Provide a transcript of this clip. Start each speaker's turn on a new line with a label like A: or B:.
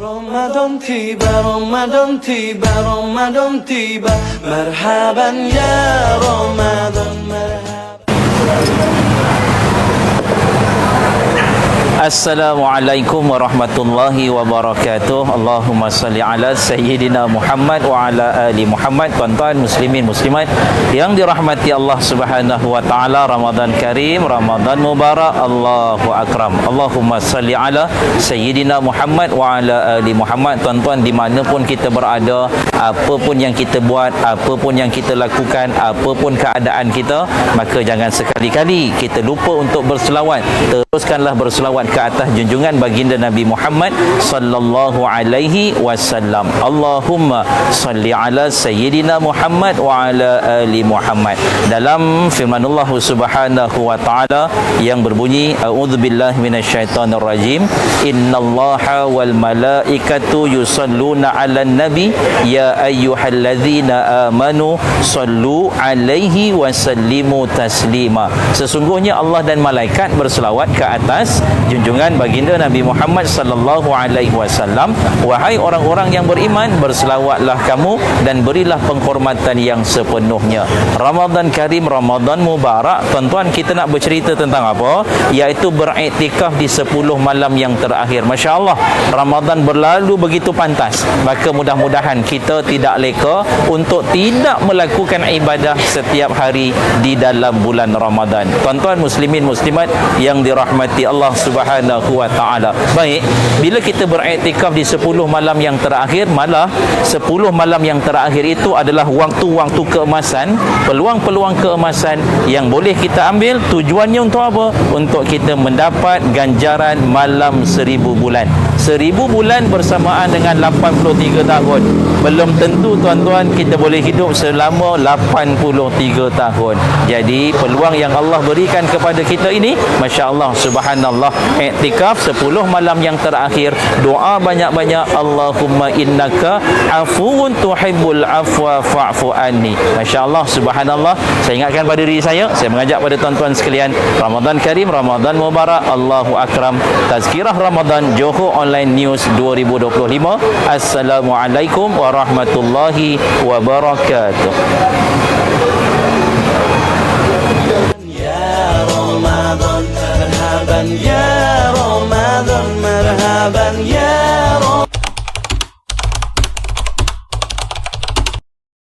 A: رمضان تيبا رمضان تيبا رمضان تيبا مرحبا يا رمضان مرحبا
B: Assalamualaikum warahmatullahi wabarakatuh. Allahumma salli ala Sayyidina Muhammad wa ala ali Muhammad. Tuan-tuan muslimin muslimat Yang dirahmati Allah subhanahu wa ta'ala Ramadan Karim, Ramadan Mubarak Allahu Akram. Allahumma salli ala Sayyidina Muhammad wa ala ali Muhammad. Tuan-tuan dimanapun kita berada Apapun yang kita buat Apapun yang kita lakukan Apapun keadaan kita Maka jangan sekali-kali kita lupa untuk berselawat. Teruskanlah berselawat ke atas junjungan baginda Nabi Muhammad sallallahu alaihi wasallam. Allahumma salli ala sayyidina Muhammad wa ala ali Muhammad. Dalam firman Allah Subhanahu wa taala yang berbunyi a'udzubillahi minasyaitonir rajim. Innallaha wal malaikatu yusalluna 'alan nabi ya ayyuhalladzina amanu sallu alaihi wa sallimu taslima. Sesungguhnya Allah dan malaikat berselawat ke atas junjungan baginda Nabi Muhammad sallallahu alaihi wasallam. Wahai orang-orang yang beriman berselawatlah kamu dan berilah penghormatan yang sepenuhnya. Ramadan Karim Ramadan Mubarak. Tuan-tuan kita nak bercerita tentang apa? Iaitu beriktikaf di 10 malam yang terakhir. Masya-Allah Ramadan berlalu begitu pantas. Maka mudah-mudahan kita tidak leka untuk tidak melakukan ibadah setiap hari di dalam bulan Ramadan. Tuan-tuan muslimin muslimat yang dirahmati Allah Subhanahu wa taala. Baik, bila kita beriktikaf di 10 malam yang terakhir, malah 10 malam yang terakhir itu adalah waktu-waktu keemasan, peluang-peluang keemasan yang boleh kita ambil. Tujuannya untuk apa? Untuk kita mendapat ganjaran malam seribu bulan. Seribu bulan bersamaan dengan 83 tahun. Belum tentu tuan-tuan kita boleh hidup selama 83 tahun. Jadi peluang yang Allah berikan kepada kita ini, masya-Allah, subhanallah, iktikaf 10 malam yang terakhir, doa banyak-banyak Allahumma innaka afuwun tuhibbul afwa fa'fu anni. Masya-Allah, subhanallah. Saya ingatkan pada diri saya, saya mengajak pada tuan-tuan sekalian, Ramadan Karim, Ramadan Mubarak, Allahu Akram. Tazkirah Ramadan Johor Online Online News 2025. Assalamualaikum warahmatullahi wabarakatuh. Ya Ramadan, merhaban ya.